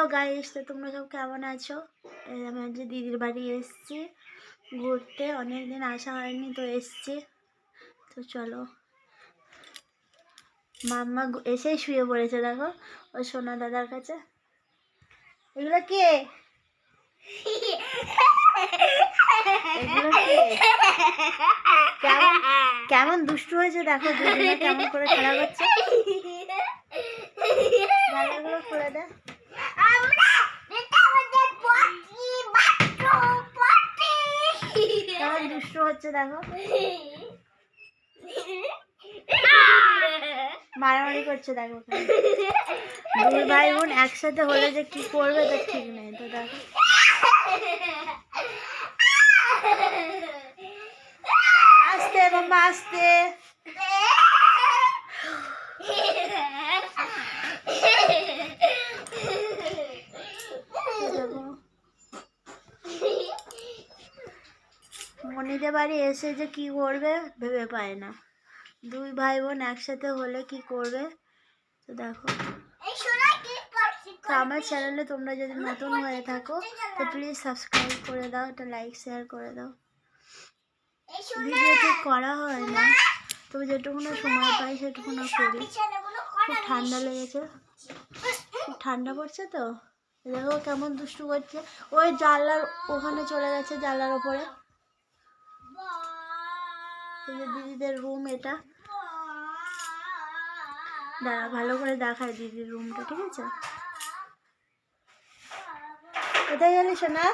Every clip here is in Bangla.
হ্যালো গাইস, তো তোমরা সব কেমন আছো? আমি আজকে দিদির বাড়ি এসেছি, ঘুরতে। অনেক দিন আসা হয়নি, তো এসছি। তো চলো। মাম্মা এসেই শুয়ে পড়েছে, দেখো। ওই সোনা দাদার কাছে। এগুলো কে? কেমন কেমন দুষ্টু হয়েছে, দেখো। কেমন করে খেলা করছে। খুলে দে কেমন দুষ্টু হচ্ছে দেখো। মারামারি করছে দেখো। দুই ভাই বোন একসাথে হলে যে কি করবে তো ঠিক নেই, তো দেখো। আসতে বাবা, আস্তে। মনিদের বাড়ি এসে যে কি করবে ভেবে পায় না। দুই ভাই বোন একসাথে হলে কি করবে? তো দেখো। তো আমার চ্যানেলে তোমরা যদি নতুন হয়ে থাকো তো প্লিজ সাবস্ক্রাইব করে দাও একটা লাইক শেয়ার করে দাও। ভিডিও ঠিক করা হয় না। তবে যেটুকুনো সময় পাই সেটুকুনো করি। খুব ঠান্ডা লেগেছে। খুব ঠান্ডা পড়ছে তো? দেখো কেমন দুষ্টু করছে। ওই জানলার ওখানে চলে গেছে জানলার ওপরে। দিদিদের রুম এটা। দাঁড়া, ভালো করে দেখায় দিদির রুমটা ঠিক আছে? কোথায় গেলি, সোনা।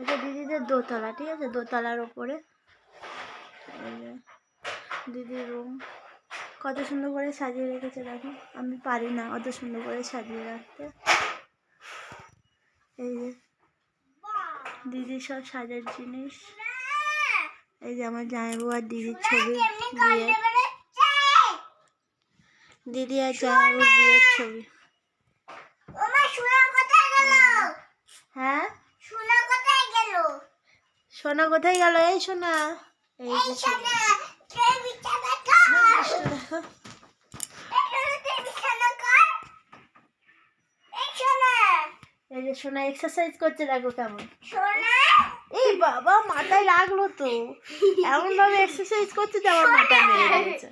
এটা দিদিদের দোতলা, ঠিক আছে? দোতলার ওপরে। দিদির রুম কত সুন্দর করে সাজিয়ে রেখেছে দেখো। আমি পারি না অত সুন্দর করে সাজিয়ে রাখতে। এই যে দিদির সব সাজার জিনিস। এই যে আমার জামাইবু আর দিদির ছবি বিয়ে দিদি আর জামাইবুর বিয়ের ছবি। হ্যাঁ? সোনা কোথায় গেল? এই সোনা। এই যে সোনা। দেখো এই যে সোনা এক্সারসাইজ করছে দেখো কেমন। এই বাবা মাথায় লাগল তো। এমন ভাবে এক্সারসাইজ করছে যে আমার মাথা মেরে গেছে।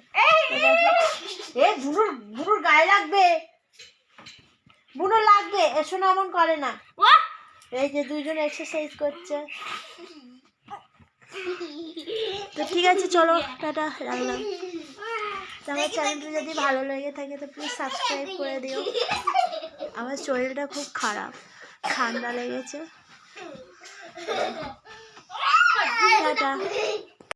এ বুড়োর বুড়োর গায়ে লাগবে। বুড়ো লাগবে। এ সোনা এমন করে না। এই যে দুইজন এক্সারসাইজ করছে। তো ঠিক আছে চলো টাটা রাখলাম। আমার চ্যানেলটা যদি ভালো লেগে থাকে তো প্লিজ সাবস্ক্রাইব করে দিও। আমার শরীরটা খুব খারাপ। ঠান্ডা লেগেছে। টাটা।